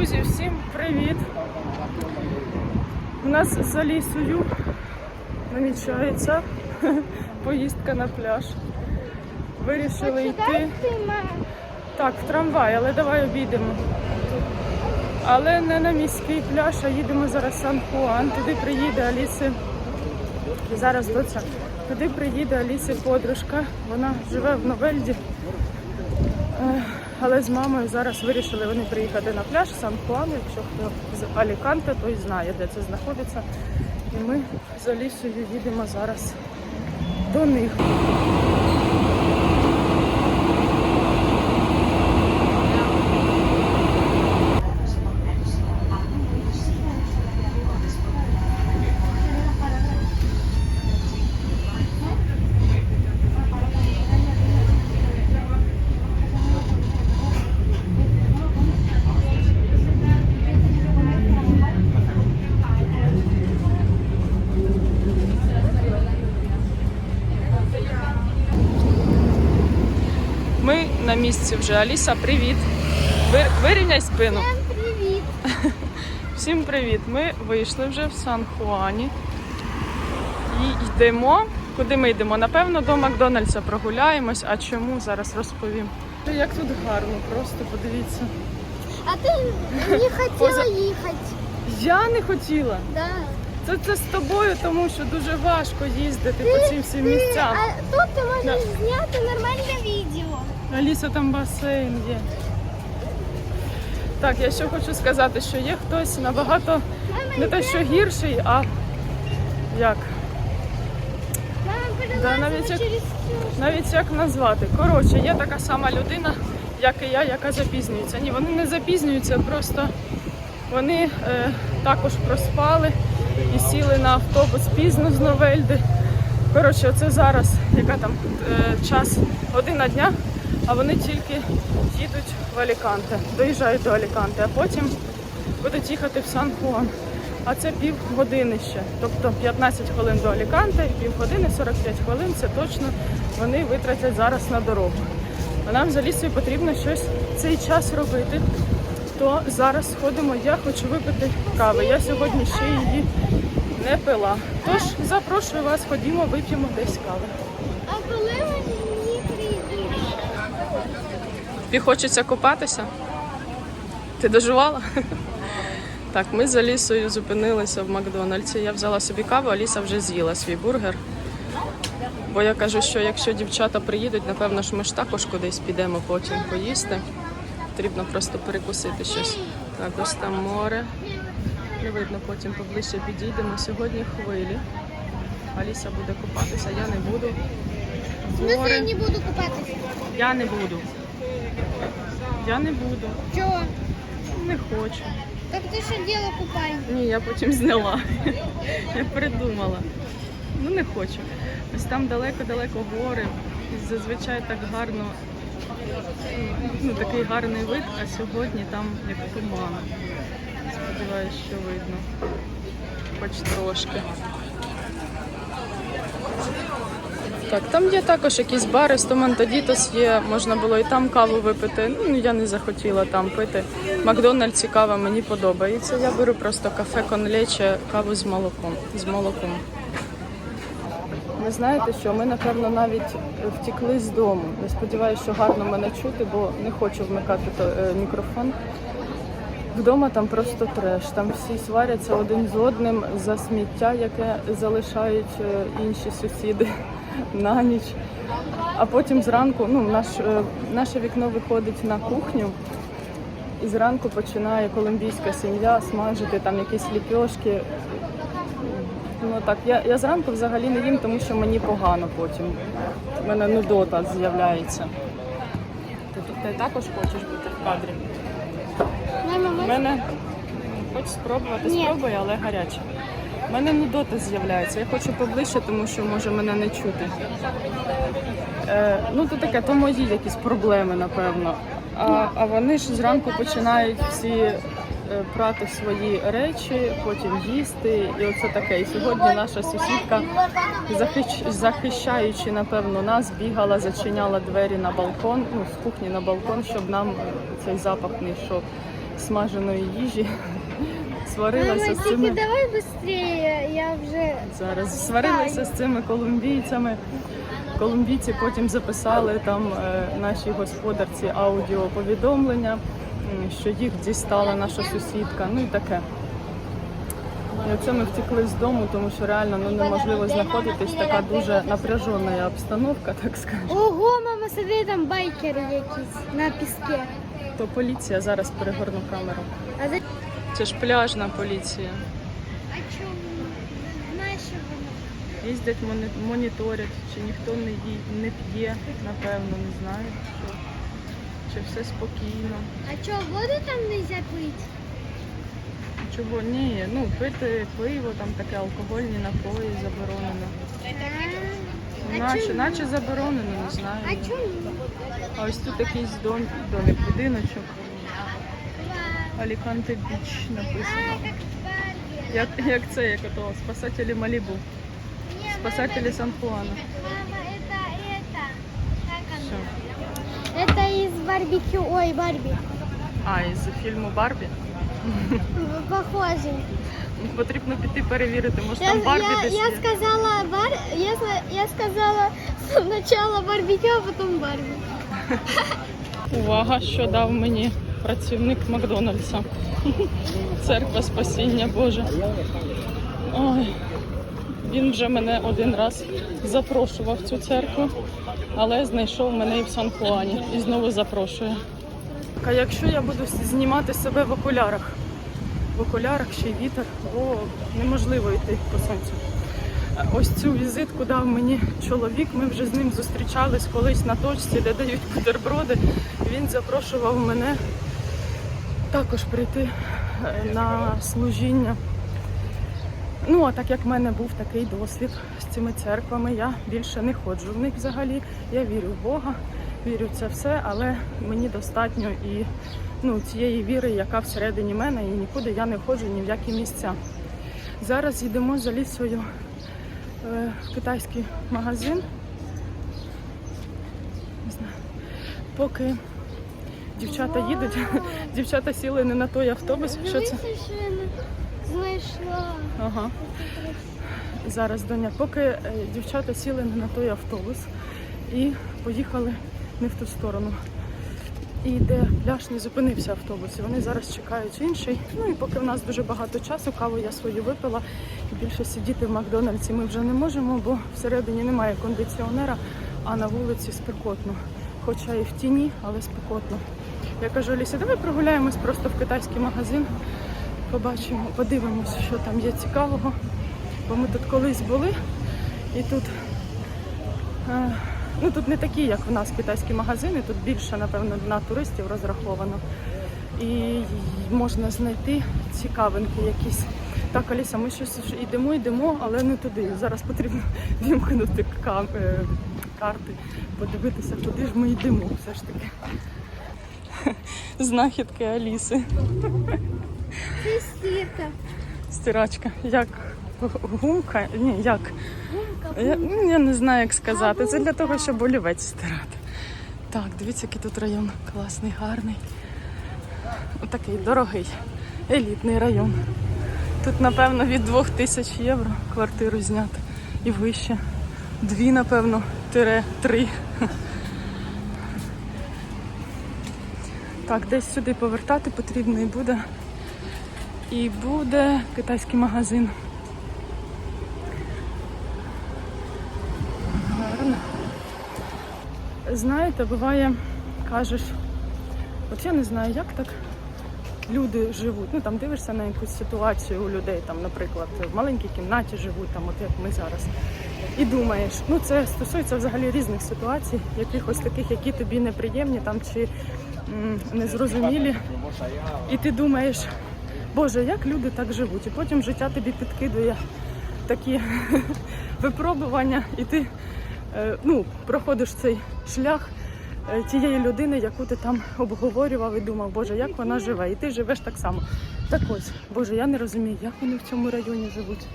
Друзі, всім привіт! У нас за лісою намічається поїздка на пляж. Вирішили йти. Так, в трамвай, але давай обійдемо. Але не на міський пляж, а їдемо зараз в Сан-Хуан. Туди приїде Аліси. Зараз доця. Туди приїде Аліси подружка. Вона живе в Новельді. Але з мамою зараз вирішили вони приїхати на пляж Сан-Хуан. Якщо хто з Аліканте, той знає, де це знаходиться. І ми з Алісою їдемо зараз до них. Ми на місці вже. Аліса, привіт. Вир- Вирівняй спину. Привіт! Всім привіт! Ми вийшли вже в Сан-Хуані і йдемо. Куди ми йдемо? Напевно, до Макдональдса прогуляємось. А чому зараз розповім. Як тут гарно, просто подивіться. А ти не хотіла їхати. Я не хотіла. Да. Це, це з тобою, тому що дуже важко їздити по цим всім місцям. а тут ти можеш зняти нормальне відео. Аліса, там басейн є. Так, я ще хочу сказати, що є хтось набагато не те, що гірший, а як? Да, навіть як- Навіть як назвати. Коротше, є така сама людина, як і я, яка запізнюється. Ні, вони не запізнюються, просто вони е, також проспали і сіли на автобус пізно з Новельди. Коротше, оце зараз, яка там е, час година дня, а вони тільки їдуть в Аліканте, доїжджають до Аліканте, а потім будуть їхати в Сан-Хуан. А це півгодини ще. Тобто 15 хвилин до Аліканте, півгодини, 45 хвилин це точно вони витратять зараз на дорогу. А нам за лісою потрібно щось цей час робити. То зараз сходимо, я хочу випити кави. Я сьогодні ще її не пила. Тож запрошую вас, ходімо, вип'ємо десь кави. А коли вони прийдуть? Тобі хочеться купатися? Ти доживала? Так, ми з Алісою зупинилися в Макдональдсі. Я взяла собі каву, Аліса вже з'їла свій бургер. Бо я кажу, що якщо дівчата приїдуть, напевно ж ми ж також кудись підемо потім поїсти. Потрібно просто перекусити щось. Так, ось там море. Не видно, потім поближче підійдемо. Сьогодні хвилі. Аліса буде купатися, я не буду. В смысле я не буду купатися? Я не буду. Я не буду. Чого? Не хочу. Так ти що діло купай? Ні, я потім зняла. Я придумала. Ну не хочу. Ось там далеко-далеко гори. І зазвичай так гарно, ну такий гарний вид, а сьогодні там як туман. Сподіваюсь, що видно. Хоч трошки. Так, там є також якісь бари, Стомантадітос є, можна було і там каву випити. Ну, я не захотіла там пити. Макдональдсі кава мені подобається. Я беру просто кафе конлече, каву з молоком. З молоком. Ви знаєте що, ми, напевно, навіть втікли з дому. Я сподіваюся, що гарно мене чути, бо не хочу вмикати е, мікрофон. Вдома там просто треш. Там всі сваряться один з одним за сміття, яке залишають е, інші сусіди на ніч. А потім зранку, ну, наш, е, наше вікно виходить на кухню, і зранку починає колумбійська сім'я смажити там якісь ліпьошки. Ну так, я, я зранку взагалі не їм, тому що мені погано потім. У мене нудота з'являється. Ти, ти також хочеш бути в кадрі? Мама, У мене хоч спробувати, Ні. спробуй, але гаряче. У мене нудота з'являється. Я хочу поближче, тому що може мене не чути. Е, ну, то таке, то мої якісь проблеми, напевно. А, а вони ж зранку починають всі е, прати свої речі, потім їсти, і оце таке. І сьогодні наша сусідка, захищ, захищаючи, напевно, нас, бігала, зачиняла двері на балкон, ну, з кухні на балкон, щоб нам цей запах не йшов. смаженої їжі. Сварилася з цими. давай швидше, я вже... Зараз сварилися з цими колумбійцями. Колумбійці потім записали там е, нашій господарці аудіоповідомлення, що їх дістала наша сусідка. Ну і таке. І оце ми втекли з дому, тому що реально ну, неможливо знаходитись. Така дуже напряжена обстановка, так скажемо. Ого, мама, смотри, там байкери якісь на піске. То поліція зараз перегорну камеру. Це ж пляжна поліція. А чому? Знаєш, що воно? Їздять, моніторять, чи ніхто не, ї- не п'є, напевно, не знаю. Що. Чи все спокійно. А що, воду там не пити? Чого ні, ну пити пиво, там таке алкогольні напої заборонено. А Наче, наче заборонено, не знаю. А чому? А ось тут якийсь дом, домик, будиночок. Аліканте Біч А, написано. як в Барбі. Як, як це, як ото спасателі Малібу, Ні, спасателі Сан-Хуана. Мама, это, это. Как Що? оно? Это из барбекю. Ой, Барби. А, із фільму Барбі. Похожий. Потрібно піти перевірити, може Я, там Барбі я, десь я є. сказала бар, я, зна- я сказала сначала барбекю, а потом Барби. Увага, що дав мені Працівник Макдональдса. Церква спасіння Боже. Ой, він вже мене один раз запрошував в цю церкву, але знайшов мене і в Сан-Хуані і знову запрошує. А якщо я буду знімати себе в окулярах, в окулярах ще й вітер, бо неможливо йти по сонцю. Ось цю візитку дав мені чоловік. Ми вже з ним зустрічались колись на точці, де дають бутерброди. Він запрошував мене також прийти е, на служіння. Ну, а так як в мене був такий досвід з цими церквами, я більше не ходжу в них взагалі. Я вірю в Бога, вірю в це все, але мені достатньо і ну, цієї віри, яка всередині мене, і нікуди я не ходжу ні в які місця. Зараз йдемо за лісою е, в китайський магазин. Не знаю. Поки дівчата їдуть, дівчата сіли не на той автобус. Що це? Що я знайшла. Ага. Зараз доня, поки е, дівчата сіли не на той автобус і поїхали не в ту сторону. І де пляж не зупинився автобус. І вони зараз чекають інший. Ну і поки в нас дуже багато часу, каву я свою випила. І більше сидіти в Макдональдсі ми вже не можемо, бо всередині немає кондиціонера, а на вулиці спекотно. Хоча і в тіні, але спекотно. Я кажу, Лісі, давай прогуляємось просто в китайський магазин, побачимо, подивимось, що там є цікавого. Бо ми тут колись були, і тут, е, ну тут не такі, як в нас китайські магазини, тут більше, напевно, на туристів розраховано. І можна знайти цікавинки якісь. Так, Аліса, ми щось йдемо, йдемо, але не туди. Зараз потрібно вімкнути е, карти, подивитися, куди ж ми йдемо все ж таки. Знахідки Аліси. Це стірка. Стирачка. Як гумка? Ні, як? Гумка. Я, я не знаю, як сказати. Це для того, щоб олівець стирати. Так, дивіться, який тут район класний, гарний. Отакий дорогий, елітний район. Тут, напевно, від 2 тисяч євро квартиру зняти і вище. Дві, напевно, тире три. Так, десь сюди повертати потрібно і буде. І буде китайський магазин. Гарно. Знаєте, буває, кажеш, от я не знаю, як так люди живуть. Ну там дивишся на якусь ситуацію у людей, там, наприклад, в маленькій кімнаті живуть, там, от як ми зараз. І думаєш, ну це стосується взагалі різних ситуацій, якихось таких, які тобі неприємні там чи м, незрозумілі. І ти думаєш, Боже, як люди так живуть? І потім життя тобі підкидує такі випробування, і ти е, ну, проходиш цей шлях тієї людини, яку ти там обговорював і думав, Боже, як вона живе, і ти живеш так само. Так ось, Боже, я не розумію, як вони в цьому районі живуть.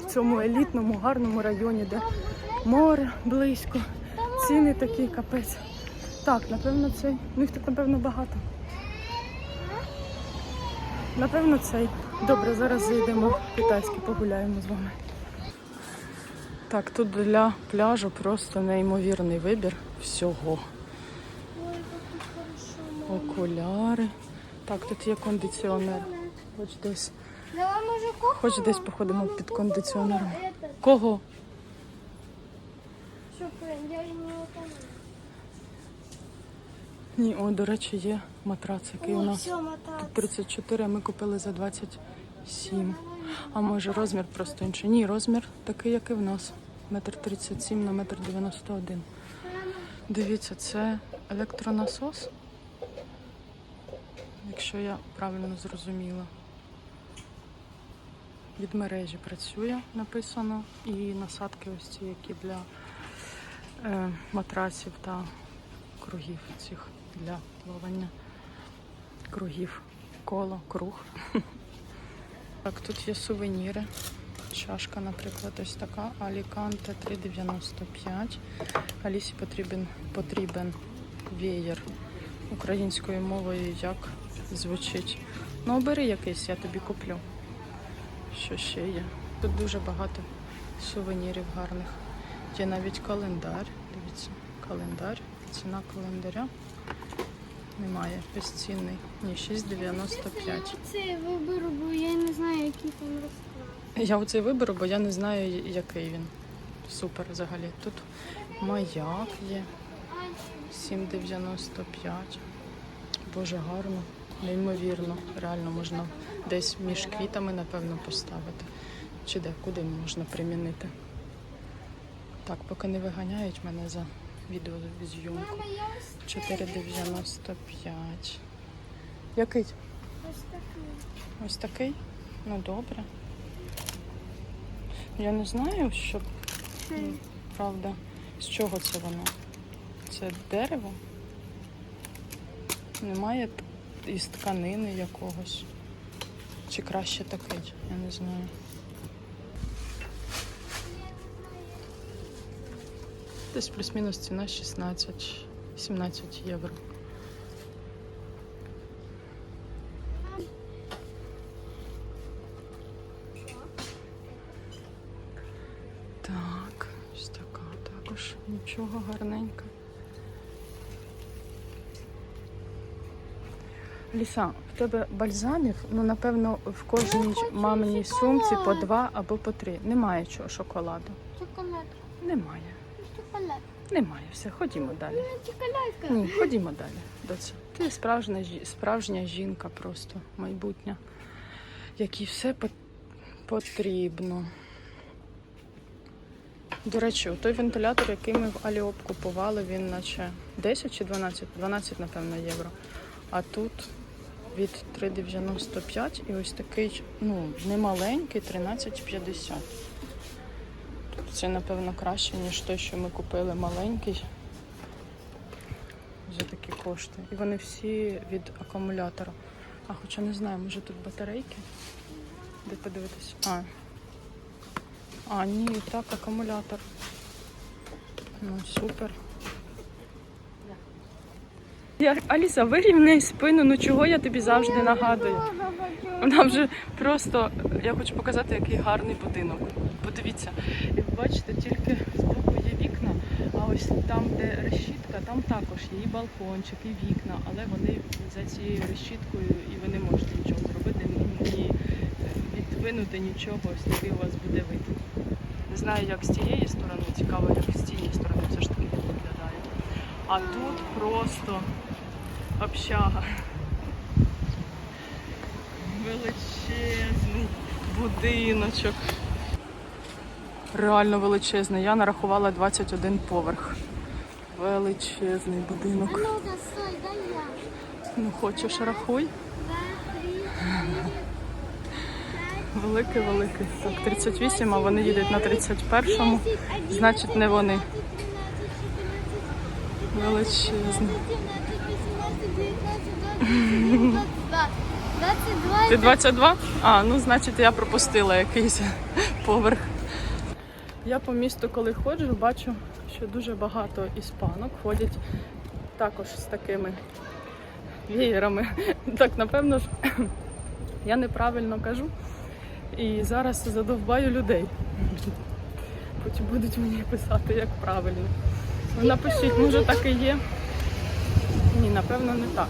В цьому елітному, гарному районі, де море близько, ціни такі, капець. Так, напевно, цей. Ну їх тут, напевно, багато. Напевно, цей. Добре, зараз зайдемо в китайський, погуляємо з вами. Так, тут для пляжу просто неймовірний вибір всього. Окуляри. Так, тут є кондиціонер. Хоч десь, хоч десь походимо під кондиціонером. Кого? Ні, о, до речі, є матрац, який у нас тут 34, а ми купили за 27. А може розмір просто інший? Ні, розмір такий, як і в нас. Метр 37 на метр 91. Дивіться, це електронасос. Якщо я правильно зрозуміла. Від мережі працює, написано. І насадки ось ці, які для е, матрасів та кругів цих для плавання. Кругів. Коло, круг. Так, тут є сувеніри. Чашка, наприклад, ось така. Аліканте 3,95. Алісі потрібен, потрібен веєр українською мовою, як звучить. Ну, обери якийсь, я тобі куплю. Що ще є? Тут дуже багато сувенірів гарних. Є навіть календар. Дивіться, календар. Ціна календаря. Немає безцінний. Ні, 6,95. Це виберу, бо я не знаю, який там розклад. Я оцей виберу, бо я не знаю, який він. Супер взагалі. Тут маяк є 7,95. Боже, гарно, неймовірно. Реально можна десь між квітами, напевно, поставити. Чи де, куди можна примінити. Так, поки не виганяють мене за відеозйомку. Мама, 4,95. Який? ось такий. Ось такий? Ну добре. Я не знаю, що правда. З чого це воно? Це дерево? Немає із тканини якогось. Чи краще такий? Я не знаю. Десь плюс-мінус ціна 16-17 євро. Так, ось така також нічого гарненька. Ліса, в тебе бальзамів, ну напевно, в кожній маминій сумці по два або по три. Немає чого шоколаду. шоколад. Немає. Немає. Все, ходімо далі. Ні, ходімо далі. Доця. Ти справжня, справжня жінка просто майбутня, якій все потрібно. До речі, той вентилятор, який ми в Аліоп купували, він наче 10 чи 12? 12, напевно, євро. А тут від 3,95 і ось такий, ну, не маленький, 13,50. Це, напевно, краще, ніж той, що ми купили маленький за такі кошти. І вони всі від акумулятора. А хоча не знаю, може тут батарейки? Де подивитися? А. А, ні, так, акумулятор. Ну, супер. Я, Аліса, вирівняй спину, ну чого я тобі завжди нагадую? Вона вже просто, я хочу показати, який гарний будинок. Подивіться, бачите, тільки збоку є вікна, а ось там, де решітка, там також є і балкончик, і вікна, але вони за цією решіткою і ви не можете нічого зробити, ні відвинути нічого, ось такий у вас буде вид. Не знаю, як з цієї сторони, цікаво, як з цієї сторони все ж таки виглядає. А тут просто общага. Величезний будиночок. Реально величезний. Я нарахувала 21 поверх. Величезний будинок. Ну. Ну хочеш рахуй. Два, три, чотири, п'ять, Великий, великий. Так, 38, а вони їдуть на 31-му. Значить, не вони. 12, 13, 14, Величезний. 15, 18, 19, 20, 22. Ти 22? А, ну значить я пропустила якийсь поверх. Я по місту, коли ходжу, бачу, що дуже багато іспанок ходять також з такими веєрами. Так, напевно ж, Я неправильно кажу. І зараз задовбаю людей. Потім будуть мені писати, як правильно. Ви напишіть, може так і є. Ні, напевно, не так.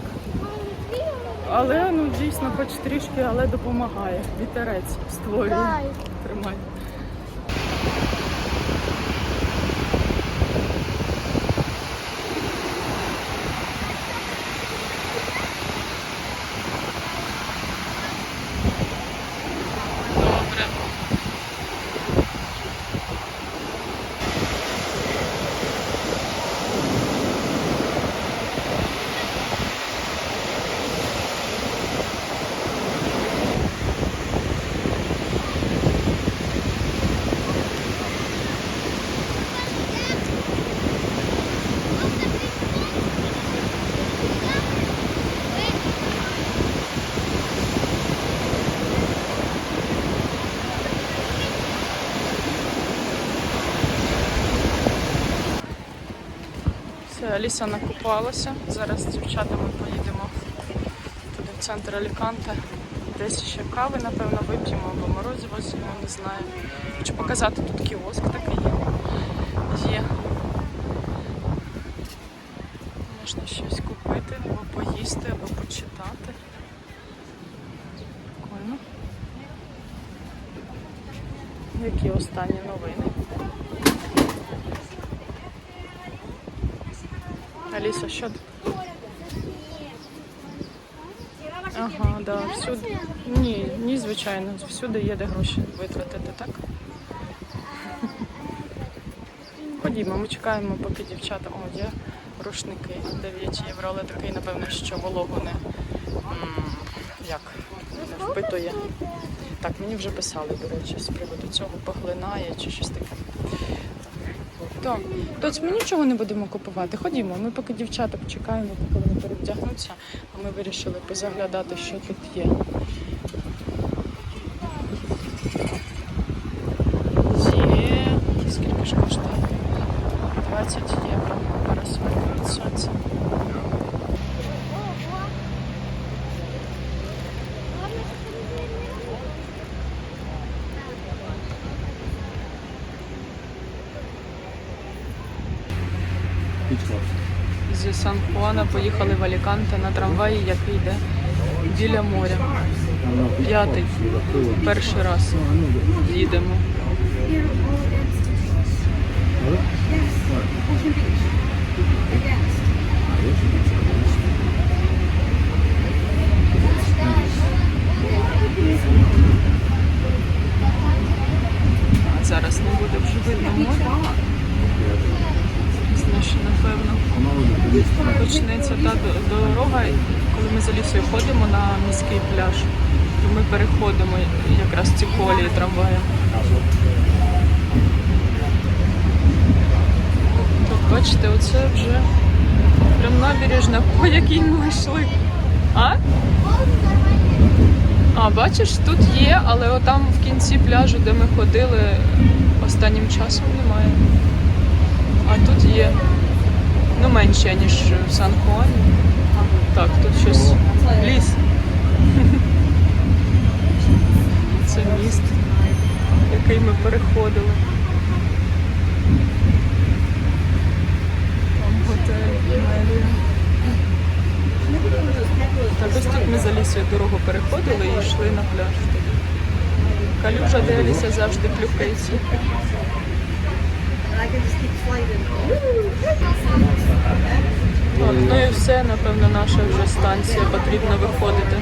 Але ну дійсно, хоч трішки, але допомагає. Вітерець створює. Тримай. Аліса накупалася. Зараз з дівчатами поїдемо туди в центр Аліканте. Десь ще кави, напевно, вип'ємо або морозиво з'їмо, не знаю. Хочу показати, тут кіоск такий. Є. Можна щось купити, або поїсти, або почитати. Прикольно. Які останні новини? Аліса, що? Ага, да, всюди. Ні, ні, звичайно, всюди є де гроші витратити, так? Ходімо, ми чекаємо, поки дівчата. О, є рушники 9 євро, але такий, напевно, що вологу не як впитує. Так, мені вже писали, до речі, з приводу цього поглинає чи щось таке. Так, Тобто ми нічого не будемо купувати. Ходімо, ми поки дівчата почекаємо, поки вони перевдягнуться, а ми вирішили позаглядати, що тут є. Сан-Хуана поїхали в Аліканте на трамваї, який йде біля моря. П'ятий. Перший раз їдемо. Зараз не буде вже видно море. Пізніше, напевно, почнеться та до- дорога, коли ми за лісою ходимо на міський пляж, то ми переходимо якраз ці колії трамваю. Тут бачите, оце вже прям набережна, по якій. А? А, бачиш, тут є, але отам в кінці пляжу, де ми ходили, останнім часом немає. А тут є. Ну, менше, ніж в Сан-Хуані. Так, тут щось. Ліс. Це міст, який ми переходили. Там готель Мелія. Так, ось тут ми за лісою дорогу переходили і йшли на пляж. Калюжа, де Аліся завжди плюхається. Ну і все, напевно, наша вже станція, потрібно виходити.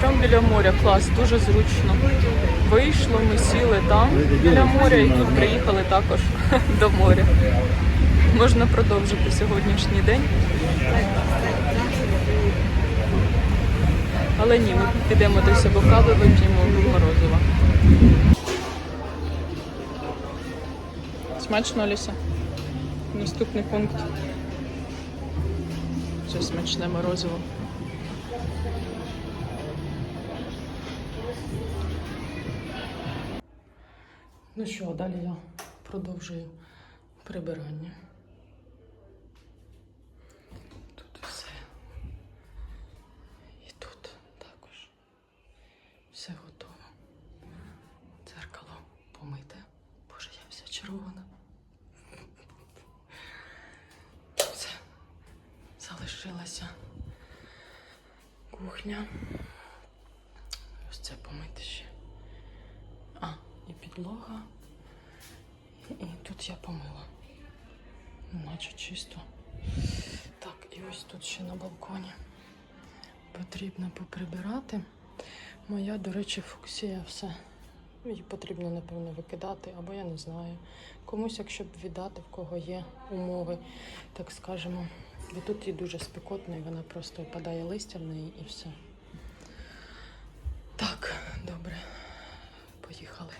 Прямо біля моря, клас, дуже зручно. Вийшло, ми сіли там біля моря і тут приїхали також до моря. Можна продовжити сьогоднішній день. Але ні, ми підемо десь або кави вип'ємо морозива. Смачно, Ліся? Наступний пункт. Це смачне морозиво. Ну що, далі я продовжую прибирання. Тут все залишилася кухня. Ось це помити ще. А, і підлога. І тут я помила. Наче чисто. Так, і ось тут ще на балконі. Потрібно поприбирати. Моя, до речі, фуксія все. Її потрібно, напевно, викидати, або я не знаю. Комусь, якщо б віддати, в кого є умови, так скажемо. Бо тут її дуже спекотно, і вона просто опадає листя в неї і все. Так, добре. Поїхали.